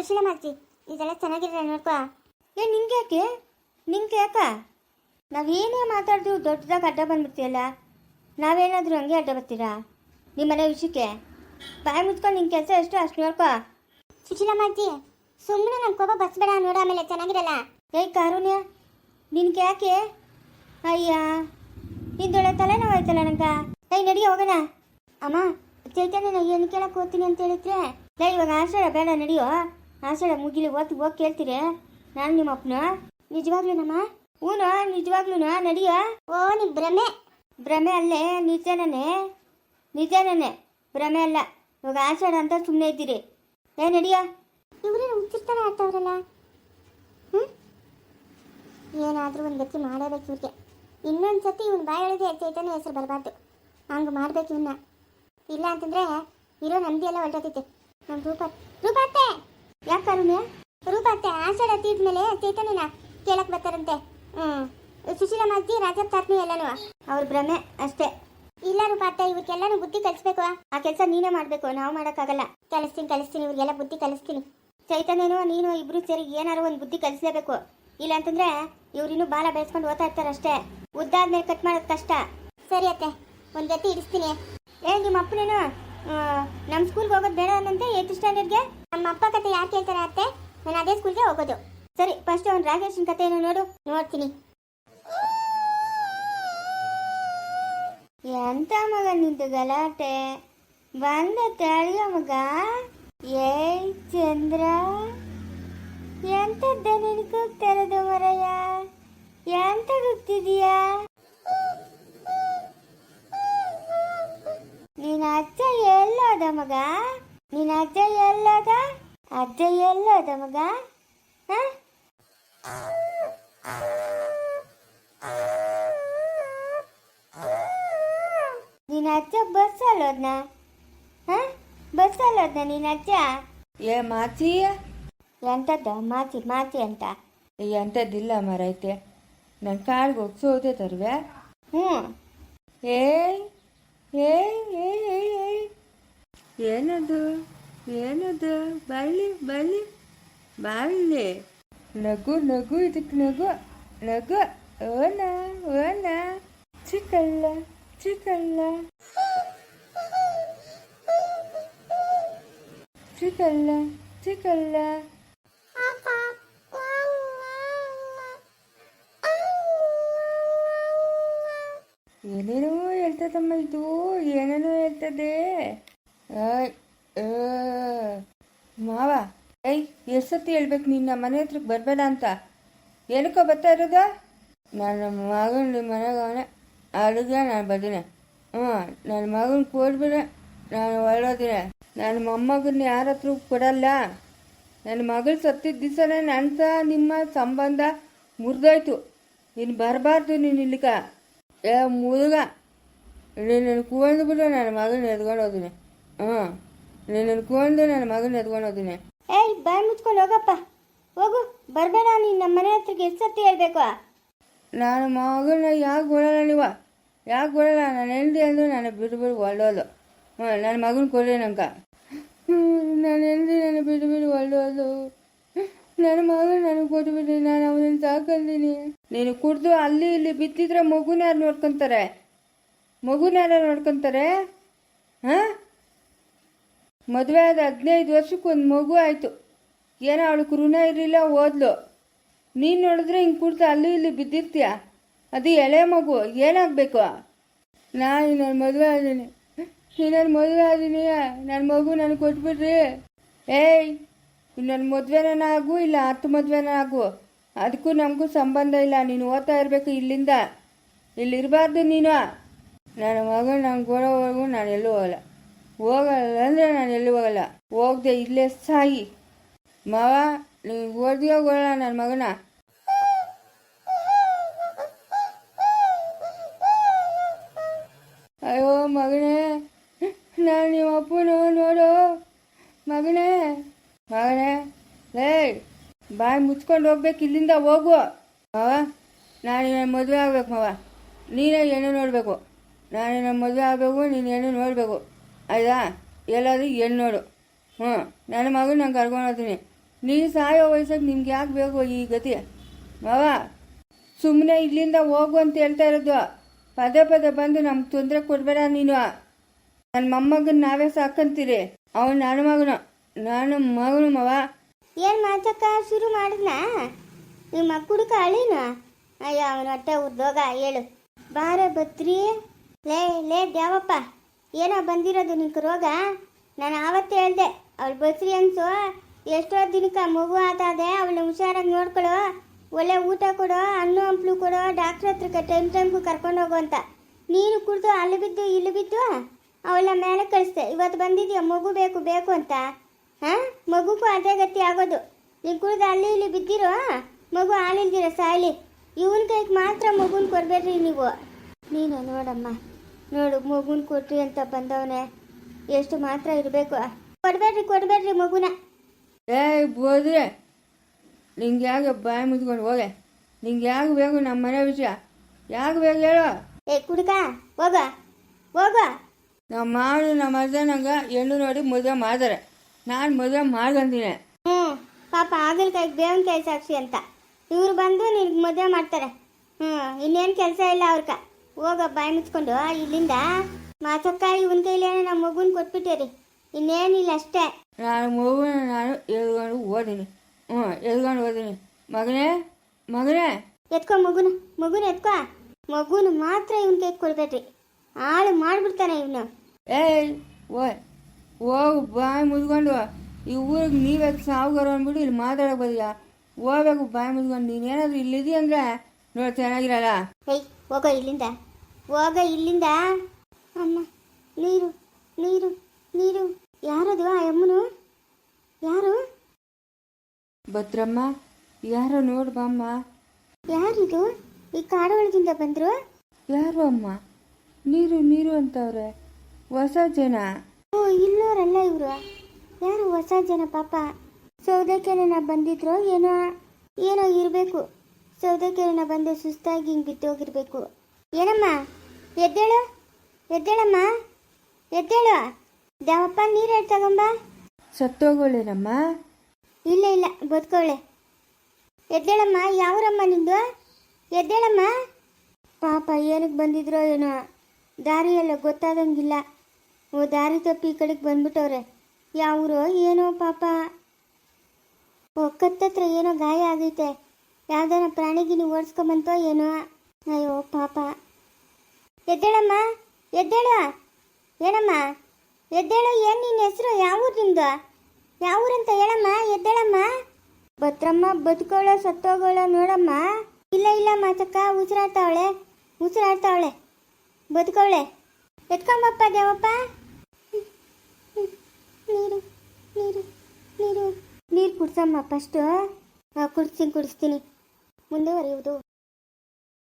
ಸುಶೀಲ ಮಾಡ್ತಿ ಇದೆಲ್ಲ ಚೆನ್ನಾಗಿರಲ್ಲ ನೋಡ್ಕೋ. ಏ ನಿಂಗೆ ಯಾಕೆ? ನಿಂಗೆ ಯಾಕ? ನಾವೇನೇ ಮಾತಾಡಿದ್ರು ದೊಡ್ಡದಾಗಿ ಅಡ್ಡ ಬಂದ್ಬಿಡ್ತೀವಲ್ಲ ನಾವೇನಾದರೂ ಹಂಗೆ ಅಡ್ಡ ಬರ್ತೀರಾ? ನಿಮ್ಮ ಮನೆ ವಿಷಯಕ್ಕೆ? ಬಾಯಿ ಮುಚ್ಕೊಂಡು ನಿನ್ನ ಕೆಲಸ ಎಷ್ಟು? ಅಷ್ಟು ನೋಡ್ಕೊ. ಸುಶೀಲ ಮಾಡ್ತಿ ಸುಮ್ಮನೆ ನಮ್ಮ ಕೋಪ ಬಸ್ಬೇಡ ನೋಡು ಆಮೇಲೆ ಚೆನ್ನಾಗಿರಲ್ಲ. ಏಯ್ ಕಾರುಣ್ಯ. ನಿನ್ಗೆ ಯಾಕೆ? ಅಯ್ಯ. ನಿಂದೊಳೆ ತಲೆನೋವು ಆಯ್ತಲ್ಲ ನಂಗ? ಏಯ್ ನಡಿ ಹೋಗೋಣ. ಅಮ್ಮ ಚೈತನ್ಯನ ಏನು ಕೇಳಕ್ಕೆ ಹೋಗ್ತೀನಿ ಅಂತ ಹೇಳಿದ್ರೆ? ಏಯ್ ಇವಾಗ ಆಶ್ರಯ ಬೇಡ ನಡಿಯೋ. ಆಷಾಢ ಮುಗಿಲಿ ಓದ್ ಹೋಗಿ ಕೇಳ್ತೀರಿ? ನಾನು ನಿಮ್ಮ ಅಪ್ಪನ. ನಿಜವಾಗ್ಲೂನಮ್ಮ ಹ್ಞೂ ನಿಜವಾಗ್ಲೂ ನಡಿಯ? ಓ ನೀ ಭ್ರಮೆ. ಭ್ರಮೆ ಅಲ್ಲೇ ನಿಜನೇ ನಿಜನೇ ಭ್ರಮೆ ಅಲ್ಲ. ಇವಾಗ ಆಸಡ ಅಂತ ಸುಮ್ಮನೆ ಇದ್ದೀರಿ. ಏ ನಡೆಯ? ಇವ್ರು ಹುಚ್ಚಿರ್ತಾರ ಆಡ್ತವ್ರಲ್ಲ ಹ್ಞೂ ಏನಾದರೂ ಒಂದು ಗತಿ ಮಾಡಬೇಕು ಇವ್ರಿಗೆ. ಇನ್ನೊಂದು ಸತಿ ಇವ್ನು ಬಾಯಿ ಹೇಳಿದೆ ಚೈತನ್ಯ ಹೆಸರು ಬರಬಾರ್ದು. ಹಂಗೆ ಮಾಡ್ಬೇಕು ಇನ್ನ ಇಲ್ಲ ಅಂತಂದ್ರೆ ಇರೋ ನಂಬಿ ಎಲ್ಲ ಹೊರಟೋತೈತೆ ನಮ್ಮ ರೂಪ ರೂಪಾತ್ತೆ! ಯಾಕೆ ರೂಪ ಅತ್ತೆ, ಆಷಾಢ ತೀರ್ದ್ಮೇಲೆ ಚೈತನ್ಯನ ಕೇಳಕ್ ಬರ್ತಾರಂತೆ. ಹ್ಮ್. ಸುಶೀಲ ಮಾಜಿ ರಾಜಪ್ ತಾತ್ನಿ ಎಲ್ಲನೂ. ಅವ್ರ ಭ್ರಮೆ ಅಷ್ಟೇ. ಇಲ್ಲ ರೂಪಾತ್ತೆ ಇವ್ರಿಗೆಲ್ಲಾನು ಬುದ್ಧಿ ಕಲಿಸ್ಬೇಕು. ಆ ಕೆಲಸ ನೀನೇ ಮಾಡಬೇಕು, ನಾವು ಮಾಡೋಕ್ಕಾಗಲ್ಲ. ಕಲಿಸ್ತೀನಿ ಕಲಿಸ್ತೀನಿ, ಇವ್ರಿಗೆಲ್ಲ ಬುದ್ಧಿ ಕಲಿಸ್ತೀನಿ. ಚೈತನ್ಯನು ನೀನು ಇಬ್ರು ಸೇರಿ ಏನಾರು ಒಂದು ಬುದ್ಧಿ ಕಲಿಸ್ಲೇಬೇಕು. ಇಲ್ಲ ಅಂತಂದ್ರೆ ಇವ್ರಿನ್ನೂ ಬಾಲ ಬೆಳೆಸ್ಕೊಂಡು ಓದ್ತಾ ಇರ್ತಾರೆ ಅಷ್ಟೇ. ಉದ್ದಾದ್ಮೇಲೆ ಕಟ್ ಮಾಡೋದು ಕಷ್ಟ. ಸರಿ ಅತ್ತೆ, ಒಂದು ಗತಿ ಇಡಿಸ್ತೀನಿ ಏ ನಿಮ್ಮ ಅಪ್ಪನೇನು ನಮ್ಮ ಸ್ಕೂಲ್ಗೆ ಹೋಗೋದು ಬೇಡ ಅನ್ನಂತೆ ಏತ್ ಸ್ಟ್ಯಾಂಡರ್ಡ್ಗೆ ನಮ್ಮ ಅಪ್ಪ ಕತೆ ಯಾರು ಕೇಳ್ತಾರೆ ಅತ್ತೆ? ನಾನು ಅದೇ ಸ್ಕೂಲ್ಗೆ ಹೋಗೋದು. ಸರಿ ಫಸ್ಟ್ ಅವ್ನು ರಾಗೇಶನ್ ಕತೆ ಏನು ನೋಡು. ನೋಡ್ತೀನಿ. ಎಂತ ಮಗ ನಿಂತು ಗಲಾಟೆ? ಬಂದ ತಳ್ಗ ಮಗ? ಏ ಚಂದ್ರ. ಎಂತದ್ದ ತೆರೆದು ಮರಯ್ಯ? ಎಂತ ಹೋಗ್ತಿದೀಯಾ? ನೀನ್ ಅಚ್ಚ ಎಲ್ಲೋದ ಮಗ? ನೀನ್ ಅಜ್ಜ ಎಲ್ಲದ? ಅಜ್ಜ ಎಲ್ಲದ ಮಗ? ಹ? ನೀನ್ ಅಜ್ಜ ಬಸ್ ಅಲ್ಲೋದ್ನ ಹ? ಬಸ್ ಅಲ್ಲೋದ್ನ ನೀನ್ ಅಜ್ಜ ಏ ಮಾಚಿ ಎಂತದ್ದ? ಮಾತಿ ಮಾತಿ ಅಂತ. ಎಂಥದ್ದಿಲ್ಲ ಮರೈತೆ. ನನ್ನ ಕಾಡ್ಗೆ ಹೋಗ್ಸೋದೆ ತರ್ವೆ. ಹ್ಞೂ ಏಯ್ ಏಯ್ ಏಯ್ ಏಯ್ ಏಯ್ ಏನದು? ಏನದು? ಬರಲಿ ಬರಲಿ ಬರಲಿ ನಗು ನಗು ಇದಕ್ಕೆ ನಗು. ನಗು ಓನ ಓನ ಚಿಕ್ಕಲ್ಲ ಚಿಕ್ಕಲ್ಲ ಚಿಕ್ಕಲ್ಲ ಚಿಕ್ಕಲ್ಲ ಏನೇನೋ ಹೇಳ್ತದಮ್ಮ ಇದು? ಏನೇನೋ ಹೇಳ್ತದೆ. ಮಾವ. ಏಯ್ ಎಷ್ಟೊತ್ತಿ ಹೇಳ್ಬೇಕು ನಿನ್ನ ಮನೆ ಹತ್ರಕ್ಕೆ ಬರಬೇಡ ಅಂತ? ಏನಕ್ಕೋ ಬರ್ತಾ ಇರೋದ? ನನ್ನ ಮಗನ ನಿಮ್ಮ ಮನೆಗವನೇ ಅಡುಗೆ ನಾನು ಬರ್ತೀನಿ ಹ್ಞೂ ನನ್ನ ಮಗನ ಕೊಡ್ಬಿಡೆ. ನಾನು ಹೊರಡೋದಿನ ನನ್ನ ಮೊಮ್ಮಗನ ಯಾರ ಹತ್ರ ಕೊಡಲ್ಲ. ನನ್ನ ಮಗಳು ಸತ್ತಿದ್ದ ದಿವಸನೇ ನನ್ನ ಸಹ ನಿಮ್ಮ ಸಂಬಂಧ ಮುರಿದೋಯ್ತು. ನೀನು ಬರಬಾರ್ದು ನೀನು ಇಲ್ಲಿಕ ಏ ಮುದುಗ ನೀನು ಕೂಗೊಂಡು ಬಿಡು ನನ್ನ ಮಗನ ಎದ್ಕೊಂಡು ಹೋದಿನಿ ಹ್ಞೂ ನಿನ್ನನ್ನು ಕೂಕೊಂಡು ನನ್ನ ಮಗನ ಎತ್ಕೊಂಡು ಹೋದಿನಿ ಏಯ್ ಬಾಯ್ ಮುಚ್ಕೊಂಡು ಹೋಗಪ್ಪ. ಹೋಗು. ಬರಬೇಡ ನೀನು ನಮ್ಮ ಮನೆ ಹತ್ರಕ್ಕೆ ಎಷ್ಟು ಸತಿ ಹೇಳ್ಬೇಕು? ನಾನು ಮಗನ ಯಾಕೆ ಕೊಡಲ್ಲ ನೀವ? ಯಾಕೆ ಕೊಡಲ್ಲ? ನಾನು ಹೆಂಡತಿ ಅಂದ್ರೆ ನಾನು ಬಿಟ್ಟು ಬಿಟ್ಟು ಒಳ್ಳೋದು. ಹ್ಞೂ ನನ್ನ ಮಗನ ಕೊಡಿ ನಂಗೆ. ನಾನು ಹೆಂಡತಿ ನಾನು ಬಿಟ್ಟು ಬಿಟ್ಟು ಒಳ್ಳೋದು. ನನ್ನ ಮಗನ ನನಗೆ ಕೊಟ್ಬಿಟ್ಟು ನಾನು ಅವನನ್ನು ಸಾಕಂದಿನಿ ನೀನು ಕುಡ್ದು ಅಲ್ಲಿ ಇಲ್ಲಿ ಬಿತ್ತಿದ್ರೆ ಮಗುನ ಯಾರು ನೋಡ್ಕೊತಾರೆ? ಮಗುನ ಯಾರು ನೋಡ್ಕೊತಾರೆ? ಹಾಂ? ಮದುವೆ ಆದ ಹದಿನೈದು ವರ್ಷಕ್ಕೆ ಒಂದು ಮಗು ಆಯಿತು. ಏನೋ ಅವಳು ಋಣ ಇರಲಿಲ್ಲ, ಓದ್ಲು. ನೀನು ನೋಡಿದ್ರೆ ಹಿಂಗೆ ಕುಡ್ದು ಅಲ್ಲಿ ಇಲ್ಲಿ ಬಿದ್ದಿರ್ತೀಯ? ಅದು ಎಳೆ ಮಗು, ಏನಾಗಬೇಕು? ನಾನು ಇನ್ನೊಂದು ಮದುವೆ ಆದೀನಿ. ಇನ್ನೊಂದು ಮದುವೆ ಆದೀನಿ. ನನ್ನ ಮಗು ನನಗೆ ಕೊಟ್ಬಿಡ್ರಿ. ಏಯ್, ಇನ್ನೊಂದು ಮದುವೆನ ಆಗು, ಇಲ್ಲ ಹತ್ತು ಮದುವೆನ ಆಗು? ಅದಕ್ಕೂ ನಮಗೂ ಸಂಬಂಧ ಇಲ್ಲ. ನೀನು ಓದ್ತಾ ಇರಬೇಕು ಇಲ್ಲಿಂದ. ಇಲ್ಲಿರಬಾರ್ದು ನೀನು. ನನ್ನ ಮಗನ ನಂಗೆ ಕೊಡೋವರೆಗೂ ನಾನು ಎಲ್ಲೂ ಹೋಗಲ್ಲ. ಹೋಗಲ್ಲ ಅಂದರೆ ನಾನು ಎಲ್ಲಿ ಹೋಗಲ್ಲ. ಹೋಗದೆ ಇಲ್ಲೇ ಸಾಯಿ. ಮಾವ, ನೀವು ಓದಿಯೋ ಹೋಗಲ್ಲ ನನ್ನ ಮಗನ. ಅಯ್ಯೋ ಮಗನೇ, ನಾನು ನಿಮ್ಮ ಅಪ್ಪನು ನೋಡು. ಮಗನೇ ಮಗನೇ ಲೇ ಬಾಯಿ ಮುಚ್ಕೊಂಡು ಹೋಗ್ಬೇಕು ಇಲ್ಲಿಂದ ಹೋಗು. ಮಾವ, ನಾನು ನನ್ನ ಮದುವೆ ಆಗ್ಬೇಕು ಮಾವ. ನೀನೇ ಏನು ನೋಡಬೇಕು. ನಾನು ನನ್ನ ಮದುವೆ ಆಗಬೇಕು, ನೀನು ಏನು ನೋಡಬೇಕು. ಆಯ್ತಾ? ಎಲ್ಲಾದರೂ ಹೆಣ್ಣೋಡು ಹ್ಞೂ ನನ್ನ ಮಗನ ನಾನು ಕರ್ಕೊಂಡು ನೀನು ಸಾಯೋ ವಯಸ್ಸಾಗ ನಿಮ್ಗೆ ಯಾಕೆ ಬೇಕು ಈ ಗತಿ? ಮಾವ ಸುಮ್ಮನೆ ಇಲ್ಲಿಂದ ಹೋಗು ಅಂತ ಹೇಳ್ತಾ ಇರೋದು. ಪದೇ ಪದೇ ಬಂದು ನಮ್ಗೆ ತೊಂದರೆ ಕೊಡಬೇಡ ನೀನು. ನನ್ನ ಮೊಮ್ಮಗನ ನಾವೇ ಸಾಕಂತೀರಿ. ಅವನು ನನ್ನ ಮಗನು. ನಾನು ಮಗನು ಮಾವ. ಏನು ಮಾತಕ್ಕ? ಶುರು ಮಾಡಿದ್ನಾ? ನಿಮ್ಮ ಕುಡುಕ ಅಳಿನ? ಅಯ್ಯ, ಅವನ ಹೊಟ್ಟೆ ಉದ್ದೋಗ. ಹೇಳು. ಬಾರ ಬತ್ರಿ ಲೇ ಲೇ ದ್ಯಾವಪ್ಪ ಏನೋ ಬಂದಿರೋದು ನಿಂಗೆ ರೋಗ? ನಾನು ಆವತ್ತೇ ಹೇಳ್ದೆ, ಅವಳು ಬಸ್ರಿ ಅನ್ಸು. ಎಷ್ಟೋ ದಿನಕ್ಕೆ ಮಗು ಆತಾದೆ ಅವಳನ್ನ ಹುಷಾರಾಗಿ ನೋಡ್ಕೊಳು. ಒಳ್ಳೆ ಊಟ ಕೊಡು, ಹಣ್ಣು, ಹಂಪ್ಲು ಕೊಡು ಡಾಕ್ಟ್ರ್ ಹತ್ರಕ್ಕೆ ಟೈಮ್ ಟೈಮ್ಗೂ ಕರ್ಕೊಂಡು ಹೋಗು ಅಂತ. ನೀನು ಕುಡಿದು ಅಲ್ಲಿ ಬಿದ್ದು, ಇಲ್ಲಿ ಬಿದ್ದು ಅವಳ ಮೇಲೆ ಕಳಿಸ್ದೆ. ಇವತ್ತು ಬಂದಿದ್ಯಾ, ಮಗು ಬೇಕು ಬೇಕು ಅಂತ. ಹಾಂ? ಮಗುಗೂ ಅದೇ ಗತಿ ಆಗೋದು. ನೀನು ಕುಡಿದು ಅಲ್ಲಿ ಇಲ್ಲಿ ಬಿದ್ದಿರೋ? ಮಗು ಹಾಲಿಲ್ದಿರೋ ಸಾಯ್ಲಿ. ಇವನ ಕೈಗೆ ಮಾತ್ರ ಮಗುನ ಕೊಡಬೇಡ್ರಿ ನೀವು. ನೀನು ನೋಡಮ್ಮ. ನೋಡು ಮಗುನ ಕೊಟ್ರಿ ಅಂತ ಬಂದವನೆ. ಎಷ್ಟು ಮಾತ್ರ ಇರಬೇಕು. ಕೊಡಬೇಡ್ರಿ ಕೊಡ್ಬೇಡ್ರಿ ಮಗುನ. ಏಯ್ ಬೋದ್ರೆ ನಿಂಗೆ ಯಾಕೆ ಬಾಯಿ ಮುಚ್ಕೊಂಡು ಹೋಗೆ? ನಿಂಗೆ ಯಾಕೆ ಬೇಕು ನಮ್ಮ ಮನೆ ವಿಷಯ? ಯಾಕೆ ಬೇಕು ಹೇಳು. ಏ ಕುಡ್ಕ ಹೋಗ ಹೋಗ. ನಮ್ಮ ಮಾಡು ನಮ್ಮ ಅಜ್ಜನಂಗ ಹೆಣ್ಣು ನೋಡಿ ಮದುವೆ ಮಾಡ್ತಾರೆ. ನಾನು ಮದುವೆ ಮಾಡ್ಕೊಂತೀನಿ. ಹ್ಞೂ ಪಾಪ ಆಗಲ್ಕಾಯಿ ಕೈ ಸಾಕ್ಷಿ ಅಂತ. ಇವ್ರು ಬಂದು ನಿನ್ಗೆ ಮದುವೆ ಮಾಡ್ತಾರೆ. ಹ್ಞೂ ಇನ್ನೇನು ಕೆಲಸ ಇಲ್ಲ ಅವ್ರಕ. ಹೋಗ ಬಾಯಿ ಮುಚ್ಕೊಂಡು ಇಲ್ಲಿಂದ. ಮಾತಕ್ಕ ಇವನ್ ಕೈಲೇನೋ ನಮ್ಮ ಮಗುನ ಕೊಟ್ಬಿಟ್ಟೇರಿ. ಇನ್ನೇನಿಲ್ಲ ಅಷ್ಟೇ. ನಾನು ಮಗುನ ನಾನು ಎದ್ಕೊಂಡು ಓದಿನಿ ಹ್ಞೂ ಎದ್ಕೊಂಡು ಓದಿನಿ ಮಗನೇ ಮಗನೇ. ಎತ್ಕೊ ಮಗುನ ಮಗುನ ಎತ್ಕೊ. ಮಗುನ ಮಾತ್ರ ಇವನ್ ಕೈ ಕೊಡ್ಬೇಡ್ರಿ. ಹಾಳು ಮಾಡ್ಬಿಡ್ತಾನೆ ಇವನು. ಏಯ್ ಓಯ್ ಹೋಗು ಬಾಯಿ ಮುಚ್ಕೊಂಡು ಈ ಊರಿಗೆ ನೀವೇ ಸಾವುಗಾರು ಅಂದ್ಬಿಟ್ಟು ಇಲ್ಲಿ ಮಾತಾಡಕ್ ಬದಿಯಾ ಹೋಗ್ಬೇಕು ಬಾಯಿ ಮುಚ್ಕೊಂಡು ನೀನೇನಾದ್ರೂ ಇಲ್ಲಿದೀಯ ಅಂದ್ರೆ? ನೋಡಿ ಚೆನ್ನಾಗಿರಲ್ಲ? ಏಯ್ ಹೋಗೋ ಇಲ್ಲಿಂದ. ಹೋಗ ಇಲ್ಲಿಂದ. ಅಮ್ಮ ನೀರು ನೀರು ನೀರು. ಯಾರದು ಆ ಅಮ್ಮನು? ಯಾರು? ಭದ್ರಮ್ಮ ಯಾರೋ ನೋಡು ಬಾಮ್ಮ. ಯಾರಿದು? ಈ ಕಾಡುಗಳಿಂದ ಬಂದ್ರು? ಯಾರು ಅಮ್ಮ? ನೀರು ನೀರು ಅಂತವ್ರೆ. ಹೊಸ ಜನ. ಓ ಇಲ್ಲೋರಲ್ಲ ಇವರು. ಯಾರು ಹೊಸ ಜನ ಪಾಪ? ಸೌದೆಕೆರೆನ ಬಂದಿದ್ರು ಏನೋ ಏನೋ ಇರಬೇಕು. ಸೌದೆಕೆರೆನ ಬಂದು ಸುಸ್ತಾಗಿ ಹಿಂಗೆ ಬಿದ್ದೋಗಿರ್ಬೇಕು. ಏನಮ್ಮ? ಎದ್ದೇಳು ಎದ್ದೇಳಮ್ಮ ಎದ್ದೇಳು. ದ್ಯಾವಪ್ಪ ನೀರು ತಗೊಂಬ. ಸತ್ತೋಗೋಳೇನಮ್ಮ ಇಲ್ಲ ಇಲ್ಲ ಬದುಕೋಳೆ. ಎದ್ದೇಳಮ್ಮ ಯಾವರಮ್ಮ ನಿಂದು? ಎದ್ದೇಳಮ್ಮ. ಪಾಪ ಏನಕ್ಕೆ ಬಂದಿದ್ರೋ ಏನೋ. ದಾರಿಯೆಲ್ಲ ಗೊತ್ತಾದಂಗಿಲ್ಲ. ಓ ದಾರಿ ತಪ್ಪಿ ಈ ಕಡೆಗೆ ಬಂದ್ಬಿಟ್ಟವ್ರೆ. ಯಾವರೋ ಏನೋ ಪಾಪ. ಓ ಕತ್ತತ್ರ ಏನೋ ಗಾಯ ಆಗೈತೆ. ಯಾವ್ದಾನ ಪ್ರಾಣಿಗಿನಿ ಓಡಿಸ್ಕೊಂಬಂತೋ ಏನೋ. ಅಯ್ಯೋ ಪಾಪ. ಎದ್ದೇಳಮ್ಮ, ಎದ್ದೇಳು. ಏನಮ್ಮ, ಎದ್ದೇಳು, ಏನು ನಿನ್ನ ಹೆಸರು? ಯಾವ ಊರಿಂದು ಯಾವ ಹೇಳಮ್ಮ, ಎದ್ದೇಳಮ್ಮ. ಭದ್ರಮ್ಮ ಬದುಕೋಳ ಸತ್ತೋಗೋಳ ನೋಡಮ್ಮ. ಇಲ್ಲ ಇಲ್ಲ, ಮಾತಕ್ಕ, ಉಸಿರಾಡ್ತಾವಳೆ ಉಸಿರಾಡ್ತಾವಳೆ, ಬದುಕವಳೆ. ಎತ್ಕೊಂಬಪ್ಪ ದೇವಪ್ಪ. ನೀರು ನೀರು ನೀರು. ನೀರು ಕುಡ್ಸಮ್ಮ ಫಸ್ಟು ಕುಡಿಸ್ತೀನಿ ಕುಡಿಸ್ತೀನಿ. ಮುಂದುವರಿಯುವುದು.